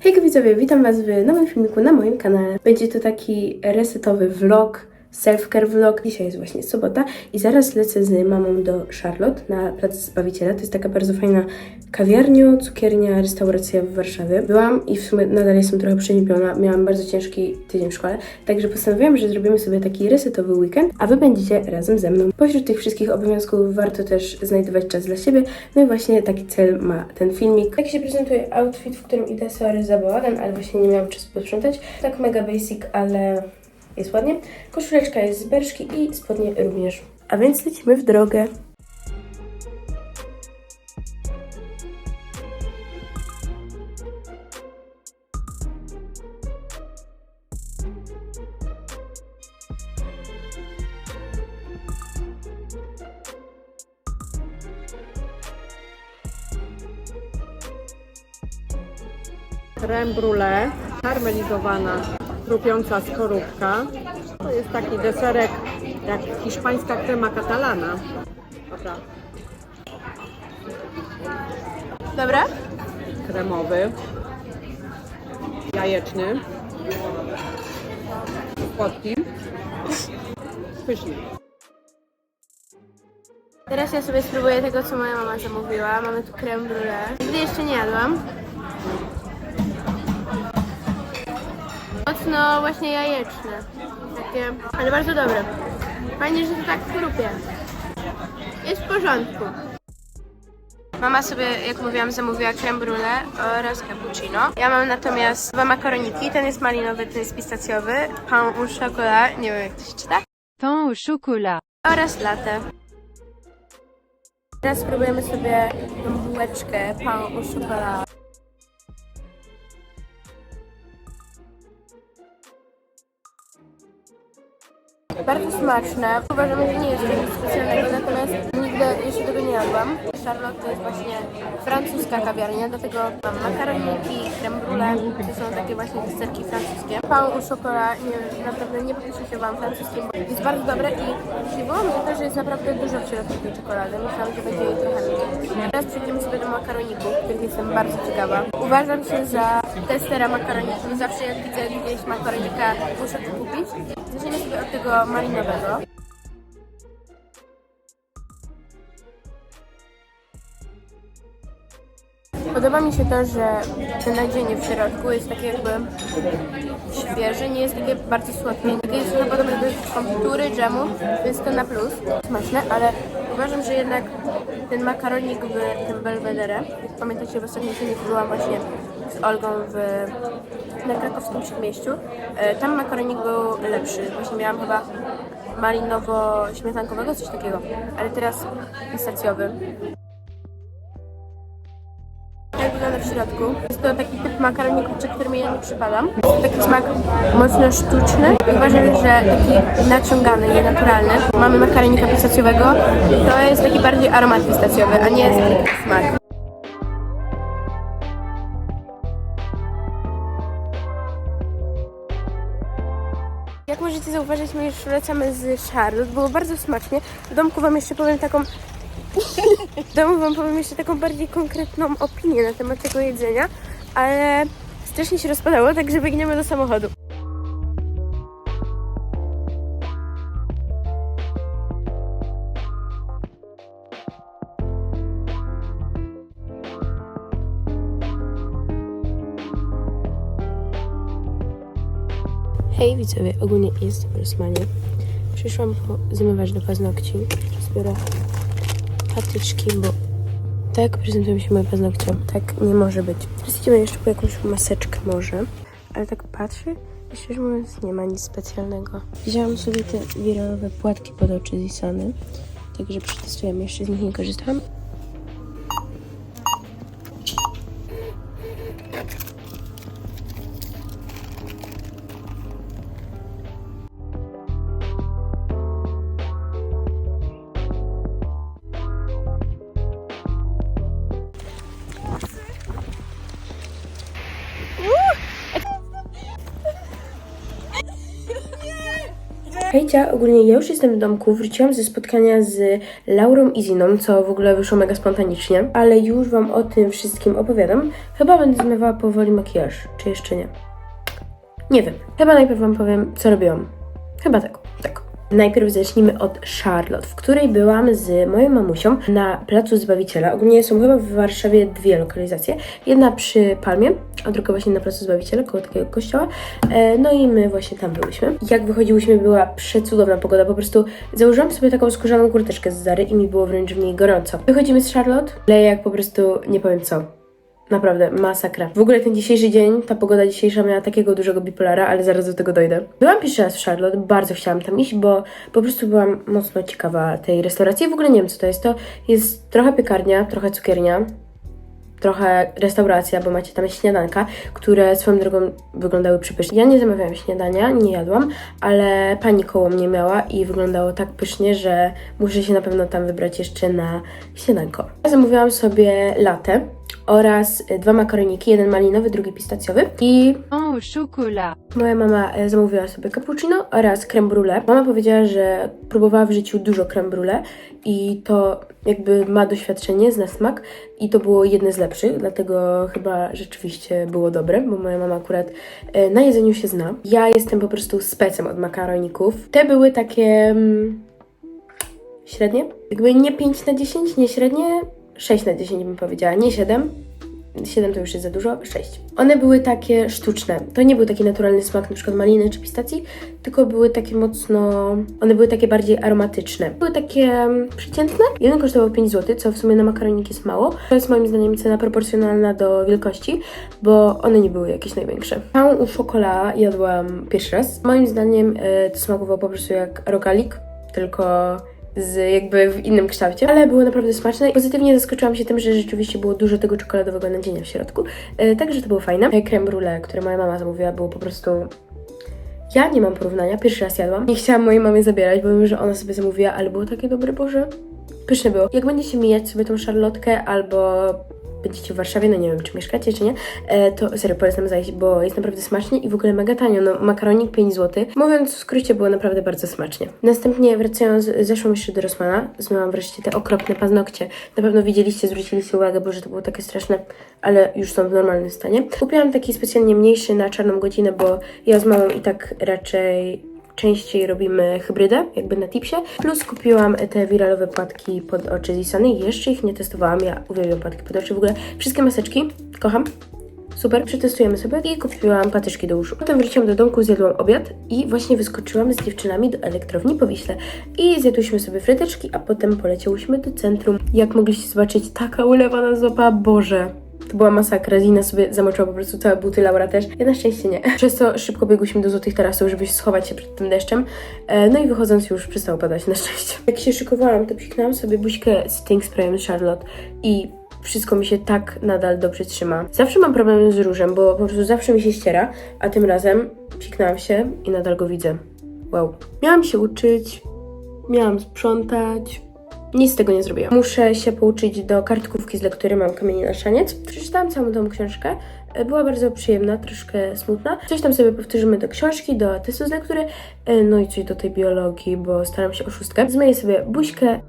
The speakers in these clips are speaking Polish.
Hej widzowie, witam Was w nowym filmiku na moim kanale. Będzie to taki resetowy vlog, self-care vlog. Dzisiaj jest właśnie sobota i zaraz lecę z mamą do Charlotte na Plac Zbawiciela. To jest taka bardzo fajna kawiarnia, cukiernia, restauracja w Warszawie. Byłam i w sumie nadal jestem trochę przeziębiona. Miałam bardzo ciężki tydzień w szkole, także postanowiłam, że zrobimy sobie taki resetowy weekend, a Wy będziecie razem ze mną. Pośród tych wszystkich obowiązków warto też znajdować czas dla siebie. No i właśnie taki cel ma ten filmik. Tak się prezentuje outfit, w którym idę sorry za bałagan, ale właśnie nie miałam czasu posprzątać. Tak mega basic, ale jest ładnie. Koszuleczka jest z Berszki i spodnie również. A więc lecimy w drogę. Creme brulee, karmelizowana, chrupiąca skorupka. To jest taki deserek jak hiszpańska krema catalana. Dobra, Dobra? kremowy, jajeczny, słodki, pyszny. Teraz ja sobie spróbuję tego, co moja mama zamówiła. Mamy tu creme brulee. Nigdy jeszcze nie jadłam. Mocno właśnie jajeczne. Takie, ale bardzo dobre. Fajnie, że to tak chrupie. Jest w porządku. Mama sobie, jak mówiłam, zamówiła creme brulee oraz cappuccino. Ja mam natomiast dwa makaroniki. Ten jest malinowy, ten jest pistacjowy. Pain au chocolat, nie wiem jak to się czyta. Pain au chocolat. oraz latę. Teraz spróbujemy sobie tą bułeczkę pain au chocolat. Bardzo smaczne. Uważam, że nie jest nic specjalnego, natomiast nigdy jeszcze tego nie jadłam. Charlotte to jest właśnie francuska kawiarnia, dlatego mam makaroniki, creme brulee, to są takie właśnie deserki francuskie. Pain au chocolat, nie, naprawdę nie wam francuskim, bo jest bardzo dobre i dziwiło mnie to, że jest naprawdę dużo w środku tej czekolady. Myślałam, że będzie jej trochę mniej. Teraz przejdziemy sobie do makaroników, których jestem bardzo ciekawa. Uważam się za testera makaroników. Zawsze jak widzę gdzieś makaronika, muszę to kupić. Zaczniemy sobie od tego malinowego. Podoba mi się to, że to nadzienie w środku jest takie jakby świeże, nie jest takie bardzo słodkie. Takie jest trochę podobne do konfitury, dżemu, więc to na plus. Smaczne, ale uważam, że jednak ten makaronik w tym Belvedere, pamiętacie w ostatnim filmie byłam właśnie z Olgą w, na krakowskim przedmieściu, e, tam makaronik był lepszy. Właśnie miałam chyba malinowo-śmietankowego, coś takiego, ale teraz pistacjowy. Jak wygląda w środku? Jest to taki typ makaroniku, przy którym ja nie przypadam. Jest taki smak mocno sztuczny. Uważam, że taki naciągany, nienaturalny. Mamy makaronika pistacjowego. To jest taki bardziej aromat pistacjowy, a nie stricte smak. Zauważyć, my już wracamy z Charlotte. Było bardzo smacznie. W domku wam jeszcze powiem taką w domu Wam powiem jeszcze taką bardziej konkretną opinię na temat tego jedzenia, ale strasznie się rozpadało, także biegniemy do samochodu. Hej widzowie, ogólnie jestem w Rosmanie. Przyszłam po zmywacz do paznokci. Zbiorę patyczki, bo tak prezentują się moje paznokcie. Tak nie może być. Teraz idziemy jeszcze po jakąś maseczkę może. Ale tak patrzę i szczerze mówiąc nie ma nic specjalnego. Wzięłam sobie te wiralowe płatki pod oczy z Isany. Także przetestujemy. Jeszcze z nich nie korzystałam. Hejcia, ogólnie ja już jestem w domku, wróciłam ze spotkania z Laurą i Ziną, co w ogóle wyszło mega spontanicznie, ale już Wam o tym wszystkim opowiadam. Chyba będę zmywała powoli makijaż, czy jeszcze nie? Nie wiem. Chyba najpierw Wam powiem, co robiłam. Chyba tak, tak. Najpierw zacznijmy od Charlotte, w której byłam z moją mamusią na Placu Zbawiciela. Ogólnie są chyba w Warszawie dwie lokalizacje. Jedna przy Palmie, a druga właśnie na Placu Zbawiciela, koło takiego kościoła. E, No i my właśnie tam byłyśmy. Jak wychodziłyśmy, była przecudowna pogoda. Po prostu założyłam sobie taką skórzaną kurteczkę z Zary i mi było wręcz w niej gorąco. Wychodzimy z Charlotte, leje jak po prostu nie powiem co. Naprawdę, masakra. W ogóle ten dzisiejszy dzień, ta pogoda dzisiejsza miała takiego dużego bipolara, ale zaraz do tego dojdę. Byłam pierwszy raz w Charlotte, bardzo chciałam tam iść, bo po prostu byłam mocno ciekawa tej restauracji. W ogóle nie wiem, co to jest. To jest trochę piekarnia, trochę cukiernia, trochę restauracja, bo macie tam śniadanka, które swoją drogą wyglądały przepysznie. Ja nie zamawiałam śniadania, nie jadłam, ale pani koło mnie miała i wyglądało tak pysznie, że muszę się na pewno tam wybrać jeszcze na śniadanko. Ja zamówiłam sobie latę oraz y, dwa makaroniki, jeden malinowy, drugi pistacjowy i. Moja mama e, zamówiła sobie cappuccino oraz creme brulee. Mama powiedziała, że próbowała w życiu dużo creme brulee i to jakby ma doświadczenie, zna smak i to było jedne z lepszych, dlatego chyba rzeczywiście było dobre, bo moja mama akurat e, na jedzeniu się zna. Ja jestem po prostu specem od makaroników. Te były takie mm, średnie, jakby nie 5 na 10, nie średnie, 6 na 10 bym powiedziała, nie 7. 7 to już jest za dużo, 6. One były takie sztuczne. To nie był taki naturalny smak na przykład maliny czy pistacji, tylko były takie mocno. One były takie bardziej aromatyczne. Były takie mm, przeciętne. Jeden kosztował 5 zł, co w sumie na makaronik jest mało. To jest moim zdaniem cena proporcjonalna do wielkości, bo one nie były jakieś największe. Pain u chocolat jadłam pierwszy raz. Moim zdaniem to smakowało po prostu jak rogalik, tylko z jakby w innym kształcie, ale było naprawdę smaczne. Pozytywnie zaskoczyłam się tym, że rzeczywiście było dużo tego czekoladowego nadzienia w środku, e, także to było fajne. E, Creme brulee, które moja mama zamówiła, było po prostu... Ja nie mam porównania, pierwszy raz jadłam. Nie chciałam mojej mamie zabierać, bo wiem, że ona sobie zamówiła, ale było takie dobre, Boże. Pyszne było. Jak będziecie mijać sobie tą szarlotkę albo będziecie w Warszawie, no nie wiem, czy mieszkacie, czy nie, e, to serio polecam zajść, bo jest naprawdę smacznie i w ogóle mega tanio. No, makaronik 5 zł. Mówiąc w skrócie, było naprawdę bardzo smacznie. Następnie wracając, zeszłam jeszcze do Rossmana, zmyłam wreszcie te okropne paznokcie. Na pewno widzieliście, zwróciliście uwagę, bo że to było takie straszne, ale już są w normalnym stanie. Kupiłam taki specjalnie mniejszy na czarną godzinę, bo ja z mamą i tak raczej częściej robimy hybrydę, jakby na tipsie. Plus kupiłam te wiralowe płatki pod oczy z Isany. Jeszcze ich nie testowałam, ja uwielbiam płatki pod oczy. W ogóle wszystkie maseczki, kocham. Super, przetestujemy sobie i kupiłam patyczki do uszu. Potem wróciłam do domku, zjadłam obiad i właśnie wyskoczyłam z dziewczynami do elektrowni po Wiśle. I zjadłyśmy sobie fryteczki, a potem poleciałyśmy do centrum. Jak mogliście zobaczyć, taka ulewana zopa, Boże. To była masakra. Zina sobie zamoczyła po prostu całe buty, Laura też. Ja na szczęście nie. Przez to szybko biegłyśmy do złotych tarasów, żeby schować się przed tym deszczem. E, No i wychodząc już przestało padać, na szczęście. Jak się szykowałam, to psiknęłam sobie buźkę z Think Sprayem Charlotte i wszystko mi się tak nadal dobrze trzyma. Zawsze mam problem z różem, bo po prostu zawsze mi się ściera, a tym razem psiknęłam się i nadal go widzę. Wow. Miałam się uczyć, miałam sprzątać, nic z tego nie zrobiłam. Muszę się pouczyć do kartkówki z lektury Mam kamienie na szaniec. Przeczytałam całą tą książkę. E, Była bardzo przyjemna, troszkę smutna. Coś tam sobie powtórzymy do książki, do testu z lektury, e, no i coś do tej biologii, bo staram się o szóstkę. Zmyję sobie buźkę.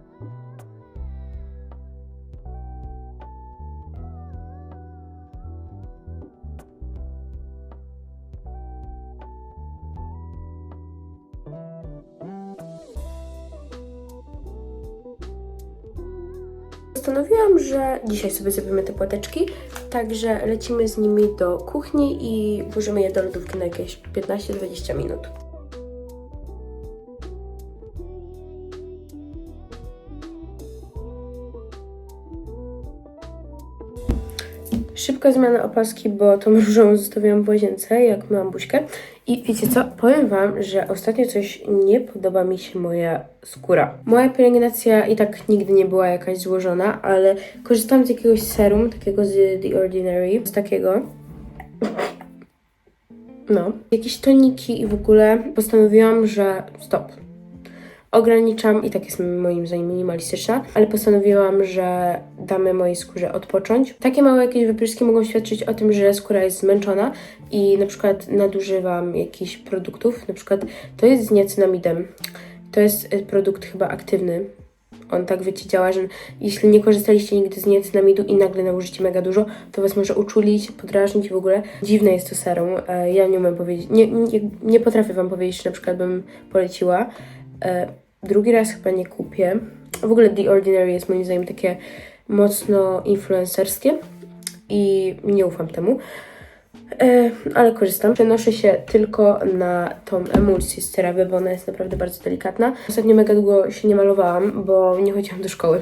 Postanowiłam, że dzisiaj sobie zrobimy te płateczki, także lecimy z nimi do kuchni i włożymy je do lodówki na jakieś 15-20 minut. Zmiana opaski, bo tą różą zostawiłam w łazience, jak myłam buźkę. I wiecie co? Powiem Wam, że ostatnio coś nie podoba mi się moja skóra. Moja pielęgnacja i tak nigdy nie była jakaś złożona, ale korzystałam z jakiegoś serum, takiego z The Ordinary, z takiego. No. Jakieś toniki i w ogóle postanowiłam, że stop ograniczam i tak jest moim zdaniem minimalistyczna, ale postanowiłam, że damy mojej skórze odpocząć. Takie małe jakieś wypryski mogą świadczyć o tym, że skóra jest zmęczona i na przykład nadużywam jakichś produktów. Na przykład to jest z niacinamidem. To jest y, produkt chyba aktywny. On tak wiecie działa, że jeśli nie korzystaliście nigdy z niacinamidu i nagle nałożycie mega dużo, to was może uczulić, podrażnić w ogóle. Dziwne jest to serum. E, Ja nie umiem powiedzieć, nie, nie, nie potrafię wam powiedzieć, czy na przykład bym poleciła. E, Drugi raz chyba nie kupię. W ogóle The Ordinary jest moim zdaniem takie mocno influencerskie i nie ufam temu. E, ale korzystam. Przenoszę się tylko na tą emulsję z CeraVe, bo ona jest naprawdę bardzo delikatna. Ostatnio mega długo się nie malowałam, bo nie chodziłam do szkoły.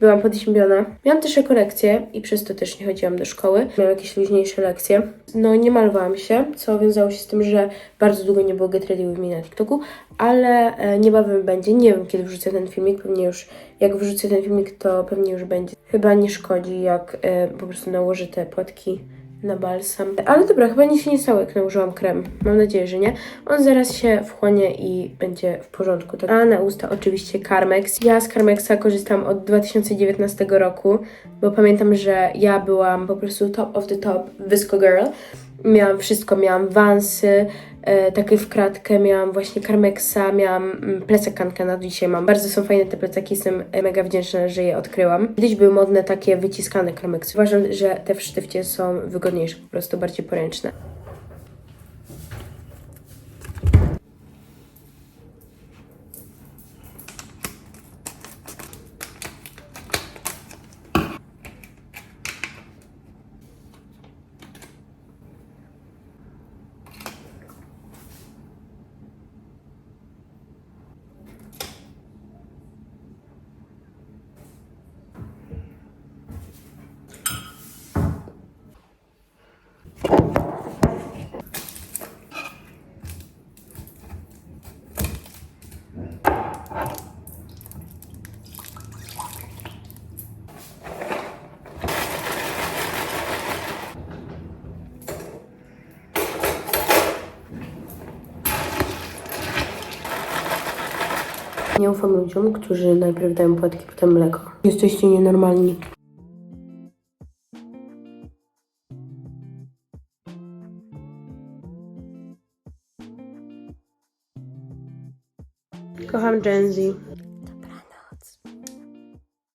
Byłam podziębiona. Miałam też rekolekcje i przez to też nie chodziłam do szkoły. Miałam jakieś luźniejsze lekcje. No nie malowałam się, co wiązało się z tym, że bardzo długo nie było Get Ready With Me na TikToku, ale e, niebawem będzie. Nie wiem, kiedy wrzucę ten filmik. Pewnie już, jak wrzucę ten filmik, to pewnie już będzie. Chyba nie szkodzi, jak e, po prostu nałożę te płatki na balsam. Ale dobra, chyba nic się nie stało, jak nałożyłam krem. Mam nadzieję, że nie. On zaraz się wchłonie i będzie w porządku. Tak. A na usta oczywiście Carmex. Ja z Carmexa korzystam od 2019 roku, bo pamiętam, że ja byłam po prostu top of the top Visco Girl. Miałam wszystko, miałam wansy, takie w kratkę, miałam właśnie Carmexa, miałam mm, plecak Kankana, dzisiaj mam. Bardzo są fajne te plecaki, jestem e, mega wdzięczna, że je odkryłam. Kiedyś były modne takie wyciskane Carmexy. Uważam, że te w sztywcie są wygodniejsze, po prostu bardziej poręczne. Nie ufam ludziom, którzy najpierw dają płatki, potem mleko. Jesteście nienormalni. Kocham Gen Z.